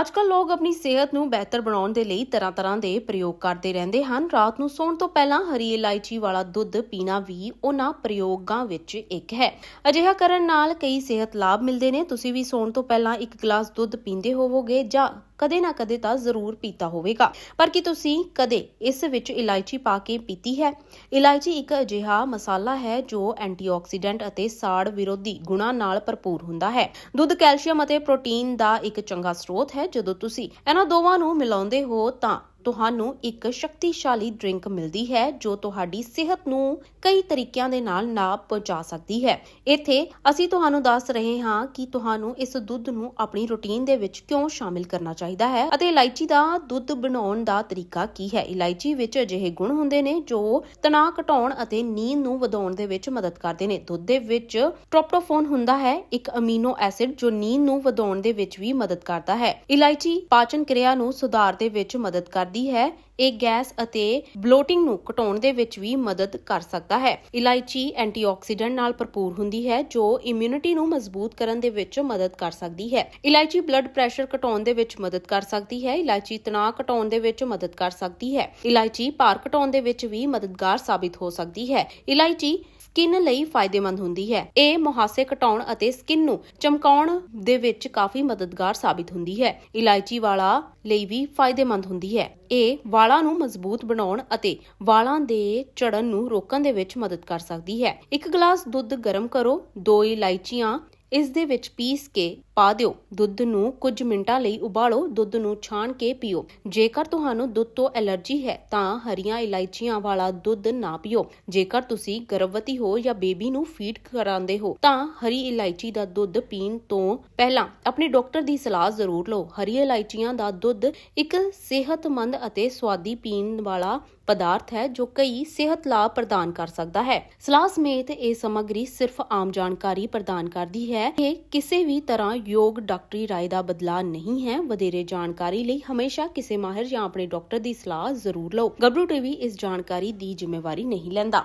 ਅੱਜਕੱਲ ਲੋਕ ਆਪਣੀ ਸਿਹਤ ਨੂੰ ਬਿਹਤਰ ਬਣਾਉਣ ਦੇ ਲਈ ਤਰ੍ਹਾਂ-ਤਰ੍ਹਾਂ ਦੇ ਪ੍ਰਯੋਗ ਕਰਦੇ ਰਹਿੰਦੇ ਹਨ। ਰਾਤ ਨੂੰ ਸੌਣ ਤੋਂ ਪਹਿਲਾਂ ਹਰੀ ਇਲਾਇਚੀ ਵਾਲਾ ਦੁੱਧ ਪੀਣਾ ਵੀ ਉਹਨਾਂ ਪ੍ਰਯੋਗਾਂ ਵਿੱਚ ਇੱਕ ਹੈ। ਅਜਿਹਾ ਕਰਨ ਨਾਲ ਕਈ ਸਿਹਤ ਲਾਭ ਮਿਲਦੇ ਨੇ। ਤੁਸੀਂ ਵੀ ਸੌਣ ਤੋਂ ਪਹਿਲਾਂ ਇੱਕ ਗਲਾਸ ਦੁੱਧ ਪੀਂਦੇ ਹੋਵੋਗੇ ਜਾਂ ਕਦੇ ਨਾ ਕਦੇ ਤਾਂ ਜ਼ਰੂਰ ਪੀਤਾ ਹੋਵੇਗਾ। ਪਰ ਕੀ ਤੁਸੀਂ ਕਦੇ ਇਸ ਵਿੱਚ ਇਲਾਇਚੀ ਪਾ ਕੇ ਪੀਤੀ ਹੈ? ਇਲਾਇਚੀ ਇੱਕ ਅਜਿਹਾ ਮਸਾਲਾ ਹੈ ਜੋ ਐਂਟੀਆਕਸੀਡੈਂਟ ਅਤੇ ਸਾੜ ਵਿਰੋਧੀ ਗੁਣਾਂ ਨਾਲ ਭਰਪੂਰ ਹੁੰਦਾ ਹੈ। ਦੁੱਧ, ਕੈਲਸ਼ੀਅਮ ਅਤੇ ਪ੍ਰੋਟੀਨ ਦਾ ਇੱਕ ਚੰਗਾ ਸਰੋਤ ਹੈ। ਜਦੋਂ ਤੁਸੀਂ ਇਹਨਾਂ ਦੋਵਾਂ ਨੂੰ ਮਿਲਾਉਂਦੇ ਹੋ ਤਾਂ ਤੁਹਾਨੂੰ ਇੱਕ ਸ਼ਕਤੀਸ਼ਾਲੀ ਡਰਿੰਕ ਮਿਲਦੀ ਹੈ, ਜੋ ਤੁਹਾਡੀ ਸਿਹਤ ਨੂੰ ਕਈ ਤਰੀਕਿਆਂ ਦੇ ਨਾਲ ਨਾ ਪਹੁੰਚਾ ਸਕਦੀ ਹੈ। ਇੱਥੇ ਅਸੀਂ ਤੁਹਾਨੂੰ ਦੱਸ ਰਹੇ ਹਾਂ ਕਿ ਤੁਹਾਨੂੰ ਇਸ ਦੁੱਧ ਨੂੰ ਆਪਣੀ ਰੁਟੀਨ ਦੇ ਵਿੱਚ ਕਿਉਂ ਸ਼ਾਮਿਲ ਕਰਨਾ ਚਾਹੀਦਾ ਹੈ ਅਤੇ ਇਲਾਇਚੀ ਦਾ ਦੁੱਧ ਬਣਾਉਣ ਦਾ ਤਰੀਕਾ ਕੀ ਹੈ? ਇਲਾਇਚੀ ਵਿੱਚ ਅਜਿਹੇ ਗੁਣ ਹੁੰਦੇ ਨੇ ਜੋ ਤਣਾਅ ਘਟਾਉਣ ਅਤੇ ਨੀਂਦ ਨੂੰ ਵਧਾਉਣ ਦੇ ਵਿੱਚ ਮਦਦ ਕਰਦੇ ਨੇ। ਦੁੱਧ ਦੇ ਵਿੱਚ ਟ੍ਰੋਪਟੋਫੋਨ ਹੁੰਦਾ ਹੈ, ਇੱਕ ਅਮੀਨੋ ਐਸਿਡ ਜੋ ਨੀਂਦ ਨੂੰ ਵਧਾਉਣ ਦੇ ਵਿੱਚ ਵੀ ਮਦਦ ਕਰਦਾ ਹੈ। ਇਲਾਇਚੀ ਪਾਚਨ ਕਿਰਿਆ ਨੂੰ ਸੁਧਾਰ ਦੇ ਵਿੱਚ ਮਦਦ ਕਰਦੀ ਹੈ, ਇਹ ਗੈਸ ਅਤੇ ਬਲੋਟਿੰਗ ਨੂੰ ਘਟਾਉਣ ਦੇ ਵਿੱਚ ਵੀ ਮਦਦ ਕਰ ਸਕਦਾ ਹੈ। ਇਲਾਇਚੀ ਐਂਟੀਆਕਸੀਡੈਂਟ ਨਾਲ ਭਰਪੂਰ ਹੁੰਦੀ ਹੈ, ਜੋ ਇਮਿਊਨਿਟੀ ਨੂੰ ਮਜ਼ਬੂਤ ਕਰਨ ਦੇ ਵਿੱਚ ਮਦਦ ਕਰ ਸਕਦੀ ਹੈ। ਇਲਾਇਚੀ ਬਲੱਡ ਪ੍ਰੈਸ਼ਰ ਘਟਾਉਣ ਦੇ ਵਿੱਚ ਮਦਦ ਕਰ ਸਕਦੀ ਹੈ, ਇਲਾਇਚੀ ਤਣਾਅ ਘਟਾਉਣ ਦੇ ਵਿੱਚ ਮਦਦ ਕਰ ਸਕਦੀ ਹੈ। ਇਲਾਇਚੀ ਭਾਰ ਘਟਾਉਣ ਦੇ ਵਿੱਚ ਵੀ ਮਦਦਗਾਰ ਸਾਬਿਤ ਹੋ ਸਕਦੀ ਹੈ। ਇਲਾਇਚੀ ਸਕਿਨ ਲਈ ਫਾਇਦੇਮੰਦ ਹੁੰਦੀ ਹੈ। ਇਹ ਮੁਹਾਸੇ ਘਟਾਉਣ ਅਤੇ ਸਕਿਨ ਨੂੰ ਚਮਕਾਉਣ ਦੇ ਵਿੱਚ ਕਾਫੀ ਮਦਦਗਾਰ ਸਾਬਿਤ ਹੁੰਦੀ ਹੈ। ਇਲਾਇਚੀ ਵਾਲਾ ਲਈ ਵੀ ਫਾਇਦੇਮੰਦ ਹੁੰਦੀ ਹੈ। ਇਹ ਵਾਲਾਂ ਨੂੰ ਮਜ਼ਬੂਤ ਬਣਾਉਣ ਅਤੇ ਵਾਲਾਂ ਦੇ ਝੜਨ ਨੂੰ ਰੋਕਣ ਦੇ ਵਿੱਚ ਮਦਦ ਕਰ ਸਕਦੀ ਹੈ। ਇੱਕ ਗਲਾਸ ਦੁੱਧ ਗਰਮ ਕਰੋ। ਦੋ ਇਲਾਇਚੀਆਂ ਇਸ ਦੇ ਵਿੱਚ ਪੀਸ ਕੇ ਪਾ ਦਿਓ। ਦੁੱਧ ਨੂੰ ਕੁਝ ਮਿੰਟਾਂ ਲਈ ਉਬਾਲੋ। ਦੁੱਧ ਨੂੰ ਛਾਣ ਕੇ ਪੀਓ। ਜੇਕਰ ਤੁਹਾਨੂੰ ਦੁੱਧ ਤੋਂ ਐਲਰਜੀ ਹੈ, ਤਾਂ ਹਰੀਆਂ ਇਲਾਇਚੀਆਂ ਵਾਲਾ ਦੁੱਧ ਨਾ ਪੀਓ। ਜੇਕਰ ਤੁਸੀਂ ਗਰਭਵਤੀ ਹੋ ਜਾਂ ਬੇਬੀ ਨੂੰ ਫੀਡ ਕਰਾਉਂਦੇ ਹੋ, ਤਾਂ ਹਰੀ ਇਲਾਇਚੀ ਦਾ ਦੁੱਧ ਪੀਣ ਤੋਂ ਪਹਿਲਾਂ ਆਪਣੇ ਡਾਕਟਰ ਦੀ ਸਲਾਹ ਜ਼ਰੂਰ ਲਓ। ਹਰੀ ਇਲਾਇਚੀਆਂ ਦਾ ਦੁੱਧ ਇੱਕ ਸਿਹਤਮੰਦ ਅਤੇ ਸਵਾਦੀ ਪੀਣ ਵਾਲਾ ਪਦਾਰਥ ਹੈ, ਜੋ ਕਈ ਸਿਹਤ ਲਾਭ ਪ੍ਰਦਾਨ ਕਰ ਸਕਦਾ ਹੈ। ਸਲਾਹ ਸਮੇਤ ਇਹ ਸਮੱਗਰੀ ਸਿਰਫ ਆਮ ਜਾਣਕਾਰੀ ਪ੍ਰਦਾਨ ਕਰਦੀ ਹੈ। ਇਹ ਕਿਸੇ ਵੀ ਤਰ੍ਹਾਂ ਯੋਗ ਡਾਕਟਰੀ ਰਾਏ ਦਾ ਬਦਲਾਅ ਨਹੀਂ ਹੈ। ਵਧੇਰੇ ਜਾਣਕਾਰੀ ਲਈ ਹਮੇਸ਼ਾ ਕਿਸੇ ਮਾਹਿਰ ਜਾਂ ਆਪਣੇ ਡਾਕਟਰ ਦੀ ਸਲਾਹ ਜ਼ਰੂਰ ਲਓ। ਗੱਭਰੂ ਟੀਵੀ ਇਸ ਜਾਣਕਾਰੀ ਦੀ ਜ਼ਿੰਮੇਵਾਰੀ ਨਹੀਂ ਲੈਂਦਾ।